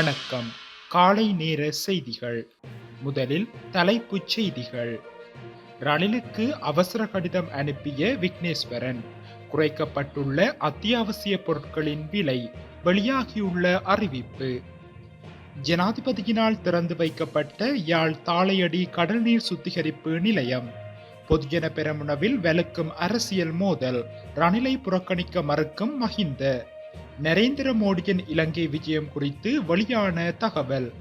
வணக்கம். காலை நேர செய்திகள். முதலில் தலைப்புச் செய்திகள். ரணிலுக்கு அவசர கடிதம் அனுப்பிய விக்னேஸ்வரன் குறைக்கப்பட்டுள்ள அத்தியாவசிய பொருட்களின் விலை வெளியாகியுள்ள அறிவிப்பு. ஜனாதிபதியினால் திறந்து வைக்கப்பட்ட யாழ் தாளையடி கடல்நீர் சுத்திகரிப்பு நிலையம். பொதுஜன பெரமுனவில் வெளுக்கும் அரசியல் மோதல் ரணிலை புறக்கணிக்க மறுக்கும் மஹிந்த. நரேந்திர மோடியின் இலங்கை விஜயம் குறித்து வெளியான தகவல்.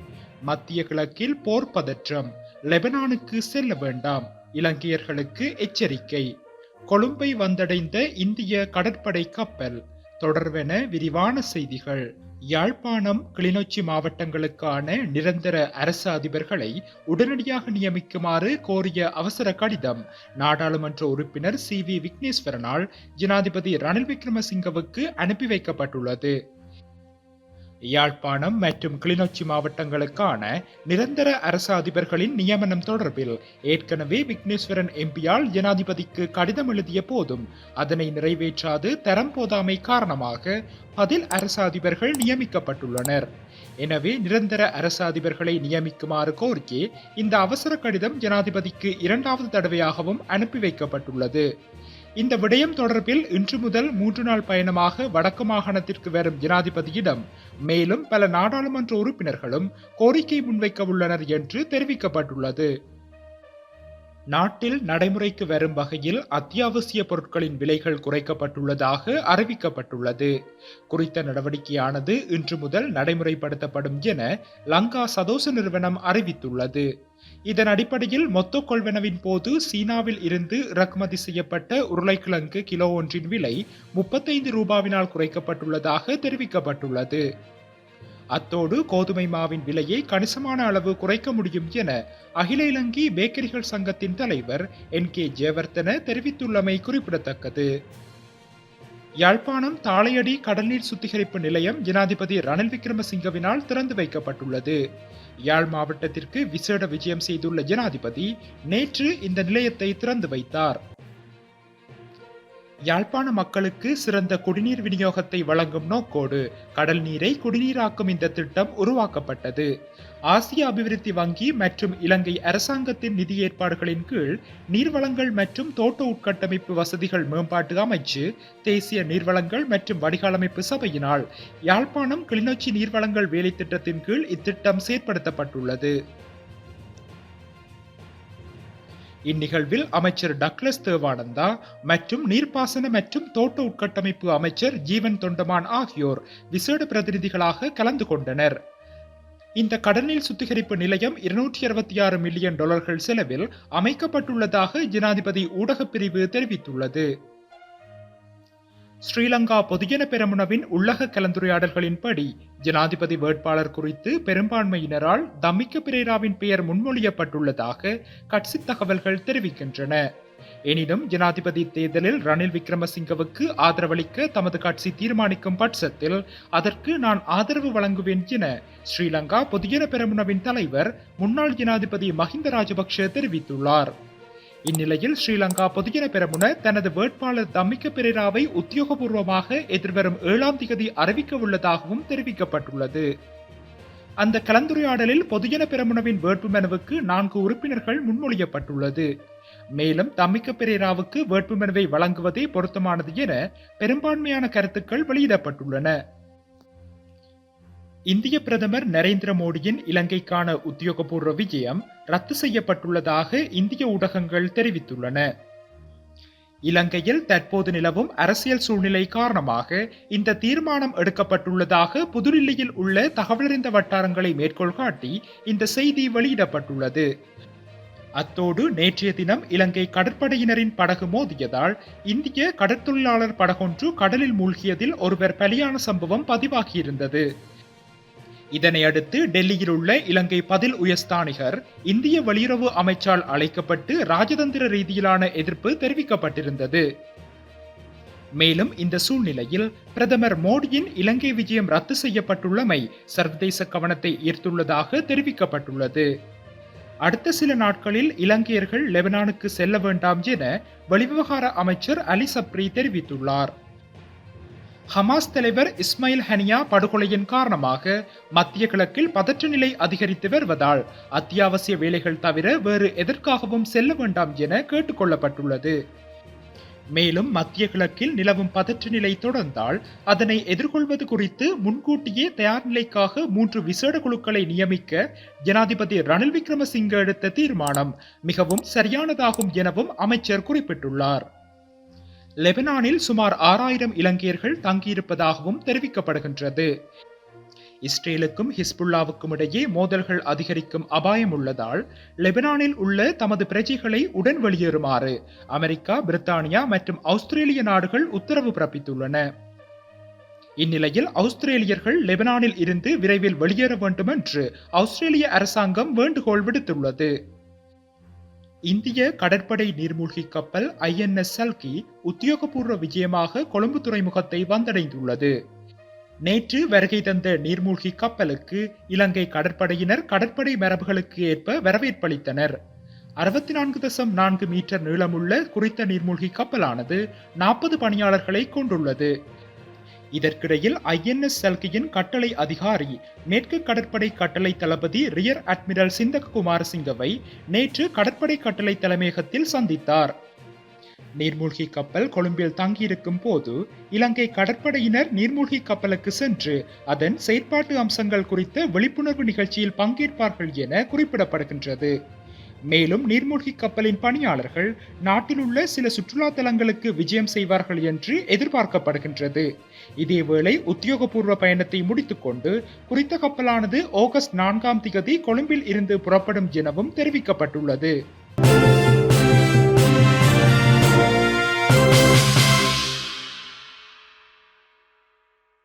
மத்திய கிழக்கில் போர் பதற்றம் லெபனானுக்கு செல்ல வேண்டாம் இலங்கையர்களுக்கு எச்சரிக்கை. கொழும்பை வந்தடைந்த இந்திய கடற்படை கப்பல் தொடர்வென விரிவான செய்திகள். யாழ்ப்பாணம் கிளிநொச்சி மாவட்டங்களுக்கான நிரந்தர அரசு அதிபர்களை உடனடியாக நியமிக்குமாறு கோரிய அவசர கடிதம். நாடாளுமன்ற உறுப்பினர் சி வி விக்னேஸ்வரனால் ஜனாதிபதி ரணில் விக்ரமசிங்கவுக்கு அனுப்பி வைக்கப்பட்டுள்ளது. யாழ்ப்பாணம் மற்றும் கிளிநொச்சி மாவட்டங்களுக்கான நிரந்தர அரச அதிபர்களின் நியமனம் தொடர்பில் ஏற்கனவே விக்னேஸ்வரன் எம்பியால் ஜனாதிபதிக்கு கடிதம் எழுதிய போதும் அதனை நிறைவேற்றாது தரம் போதாமை காரணமாக பதில் அரச அதிபர்கள் நியமிக்கப்பட்டுள்ளனர். எனவே நிரந்தர அரசாதிபர்களை நியமிக்குமாறு கோரிக்கை இந்த அவசர கடிதம் ஜனாதிபதிக்கு இரண்டாவது தடவையாகவும் அனுப்பி வைக்கப்பட்டுள்ளது. இந்த விடயம் தொடர்பில் இன்று முதல் மூன்று நாள் பயணமாக வடக்கு மாகாணத்திற்கு வரும் ஜனாதிபதியிடம் மேலும் பல நாடாளுமன்ற உறுப்பினர்களும் கோரிக்கை முன்வைக்க உள்ளனர் என்று தெரிவிக்கப்பட்டுள்ளது. நாட்டில் நடைமுறைக்கு வரும் வகையில் அத்தியாவசிய பொருட்களின் விலைகள் குறைக்கப்பட்டுள்ளதாக அறிவிக்கப்பட்டுள்ளது. குறித்த நடவடிக்கையானது இன்று முதல் நடைமுறைப்படுத்தப்படும் என லங்கா சதோச நிறுவனம் அறிவித்துள்ளது. இதன் அடிப்படையில் மொத்த கொள்வனவின் போது சீனாவில் இருந்து இறக்குமதி செய்யப்பட்ட உருளைக்கிழங்கு கிலோ ஒன்றின் விலை முப்பத்தைந்து ரூபாவினால் குறைக்கப்பட்டுள்ளதாக தெரிவிக்கப்பட்டுள்ளது. அத்தோடு கோதுமை மாவின் விலையை கணிசமான அளவு குறைக்க முடியும் என அகில இலங்கை பேக்கரிகள் சங்கத்தின் தலைவர் என் கே ஜெயவர்த்தன தெரிவித்துள்ளமை குறிப்பிடத்தக்கது. யாழ்ப்பாணம் தாளையடி கடல்நீர் சுத்திகரிப்பு நிலையம் ஜனாதிபதி ரணில் விக்ரமசிங்கவினால் திறந்து வைக்கப்பட்டுள்ளது. யாழ் மாவட்டத்திற்கு விசேட விஜயம் செய்துள்ள ஜனாதிபதி நேற்று இந்த நிலையத்தை திறந்து வைத்தார். யாழ்ப்பாண மக்களுக்கு சிறந்த குடிநீர் விநியோகத்தை வழங்கும் நோக்கோடு கடல் நீரை குடிநீராக்கும் இந்த திட்டம் உருவாக்கப்பட்டது. ஆசிய அபிவிருத்தி வங்கி மற்றும் இலங்கை அரசாங்கத்தின் நிதி ஏற்பாடுகளின் கீழ் நீர்வளங்கள் மற்றும் தோட்ட உட்கட்டமைப்பு வசதிகள் மேம்பாட்டு அமைச்சு தேசிய நீர்வளங்கள் மற்றும் வடிகாலமைப்பு சபையினால் யாழ்ப்பாணம் கிளிநொச்சி நீர்வளங்கள் வேலை திட்டத்தின் கீழ் இத்திட்டம் செயற்படுத்தப்பட்டுள்ளது. இந்நிகழ்வில் அமைச்சர் டக்ளஸ் தேவானந்தா மற்றும் நீர்ப்பாசன மற்றும் தோட்ட உட்கட்டமைப்பு அமைச்சர் ஜீவன் தொண்டமான் ஆகியோர் விசேட பிரதிநிதிகளாக கலந்து கொண்டனர். இந்த கடனில் சுத்திகரிப்பு நிலையம் இருநூற்றி அறுபத்தி ஆறு மில்லியன் டாலர்கள் செலவில் அமைக்கப்பட்டுள்ளதாக ஜனாதிபதி ஊடகப் பிரிவு தெரிவித்துள்ளது. ஸ்ரீலங்கா பொதுஜன பெரமுனவின் உள்ளக கலந்துரையாடல்களின்படி ஜனாதிபதி வேட்பாளர் குறித்து பெரும்பான்மையினரால் தமிக்க பிரேராவின் பெயர் முன்மொழியப்பட்டுள்ளதாக கட்சி தகவல்கள் தெரிவிக்கின்றன. எனினும் ஜனாதிபதி தேர்தலில் ரணில் விக்ரமசிங்கவுக்கு ஆதரவளிக்க தமது கட்சி தீர்மானிக்கும் பட்சத்தில் அதற்கு நான் ஆதரவு வழங்குவேன் என ஸ்ரீலங்கா பொதுஜன பெரமுனவின் தலைவர் முன்னாள் ஜனாதிபதி மஹிந்த ராஜபக்ஷ தெரிவித்துள்ளார். இந்நிலையில் ஸ்ரீலங்கா பொதுஜன பெரமுன தனது வேட்பாளர் தம்மிக்க பெரேராவை உத்தியோகபூர்வமாக எதிர்வரும் ஏழாம் திகதி அறிவிக்க உள்ளதாகவும் தெரிவிக்கப்பட்டுள்ளது. அந்த கலந்துரையாடலில் பொதுஜன பெரமுனவின் வேட்புமனுவுக்கு நான்கு உறுப்பினர்கள் முன்மொழியப்பட்டுள்ளது. மேலும் தம்மிக்க பெரேராவுக்கு வேட்புமனுவை வழங்குவதே பொருத்தமானது என பெரும்பான்மையான கருத்துக்கள் வெளியிடப்பட்டுள்ளன. இந்திய பிரதமர் நரேந்திர மோடியின் இலங்கைக்கான உத்தியோகபூர்வ விஜயம் ரத்து செய்யப்பட்டுள்ளதாக இந்திய ஊடகங்கள் தெரிவித்துள்ளன. இலங்கையில் தற்போது நிலவும் அரசியல் சூழ்நிலை காரணமாக இந்த தீர்மானம் எடுக்கப்பட்டுள்ளதாக புதுடில்லியில் உள்ள தகவலறிந்த வட்டாரங்களை மேற்கோள் காட்டி இந்த செய்தி வெளியிடப்பட்டுள்ளது. அத்தோடு நேற்றைய தினம் இலங்கை கடற்படையினரின் படகு மோதியதால் இந்திய கடற்தொழிலாளர் படகொன்று கடலில் மூழ்கியதில் ஒருவர் பலியான சம்பவம் பதிவாகியிருந்தது. இதனை அடுத்து டெல்லியில் உள்ள இலங்கை பதில் உயர்ஸ்தானிகர் இந்திய வெளியுறவு அமைச்சால் அழைக்கப்பட்டு ராஜதந்திர ரீதியிலான எதிர்ப்பு தெரிவிக்கப்பட்டிருந்தது. மேலும் இந்த சூழ்நிலையில் பிரதமர் மோடியின் இலங்கை விஜயம் ரத்து செய்யப்பட்டுள்ளமை சர்வதேச கவனத்தை ஈர்த்துள்ளதாக தெரிவிக்கப்பட்டுள்ளது. அடுத்த சில நாட்களில் இலங்கையர்கள் லெபனானுக்கு செல்ல வேண்டாம் என வெளிவிவகார அமைச்சர் அலி சப்ரி தெரிவித்துள்ளார். ஹமாஸ் தலைவர் இஸ்மாயில் ஹனியா படுகொலையின் காரணமாக மத்திய கிழக்கில் பதற்ற நிலை அதிகரித்து வருவதால் அத்தியாவசிய வேலைகள் தவிர வேறு எதற்காகவும் செல்ல வேண்டாம் என கேட்டுக்கொள்ளப்பட்டுள்ளது. மேலும் மத்திய கிழக்கில் நிலவும் பதற்ற நிலை தொடர்ந்தால் அதனை எதிர்கொள்வது குறித்து முன்கூட்டியே தயார் நிலைக்காக மூன்று விசேட குழுக்களை நியமிக்க ஜனாதிபதி ரணில் விக்ரமசிங்க எடுத்த தீர்மானம் மிகவும் சரியானதாகும் எனவும் அமைச்சர் குறிப்பிட்டுள்ளார். லெபனானில் சுமார் ஆறாயிரம் இலங்கையர்கள் தங்கியிருப்பதாகவும் தெரிவிக்கப்படுகின்றது. இஸ்ரேலுக்கும் ஹிஸ்புல்லாவுக்கும் இடையே மோதல்கள் அதிகரிக்கும் அபாயம் உள்ளதால் லெபனானில் உள்ள தமது பிரஜைகளை உடன் வெளியேறுமாறு அமெரிக்கா பிரித்தானியா மற்றும் ஆஸ்திரேலிய நாடுகள் உத்தரவு பிறப்பித்துள்ளன. இந்நிலையில் ஆஸ்திரேலியர்கள் லெபனானில் இருந்து விரைவில் வெளியேற வேண்டும் என்று ஆஸ்திரேலிய அரசாங்கம் வேண்டுகோள் விடுத்துள்ளது. இந்திய கடற்படை நீர்மூழ்கி கப்பல் ஐஎன்எஸ் சல்கி உத்தியோகபூர்வ விஜயமாக கொழும்பு துறைமுகத்தை வந்தடைந்துள்ளது. நேற்று வருகை தந்த நீர்மூழ்கி கப்பலுக்கு இலங்கை கடற்படையினர் கடற்படை மரபுகளுக்கு ஏற்ப வரவேற்பளித்தனர் அறுபத்தி நான்கு தசம் நான்கு மீட்டர் நீளமுள்ள குறித்த நீர்மூழ்கி கப்பலானது நாற்பது பணியாளர்களை கொண்டுள்ளது. இதற்கிடையில் ஐஎன்எஸ் சல்கியின் கட்டளை அதிகாரி மேற்கு கடற்படை கட்டளை தளபதி ரியர் அட்மிரல் சிந்தக் குமாரசிங்கவை நேற்று கடற்படை கட்டளை தலைமையகத்தில் சந்தித்தார். நீர்மூழ்கி கப்பல் கொழும்பில் தங்கியிருக்கும் போது இலங்கை கடற்படையினர் நீர்மூழ்கி கப்பலுக்கு சென்று அதன் செயற்பாட்டு அம்சங்கள் குறித்த விழிப்புணர்வு நிகழ்ச்சியில் பங்கேற்பார்கள் என குறிப்பிடப்படுகின்றது. மேலும் நீர்மூழ்கி கப்பலின் பணியாளர்கள் நாட்டில் உள்ள சில சுற்றுலா தலங்களுக்கு விஜயம் செய்வார்கள் என்று எதிர்பார்க்கப்படுகின்றது. இதேவேளை உத்தியோகபூர்வ பயணத்தை முடித்துக்கொண்டு குறித்த கப்பலானது ஆகஸ்ட் நான்காம் திகதி கொழும்பில் இருந்து புறப்படும் எனவும் தெரிவிக்கப்பட்டுள்ளது.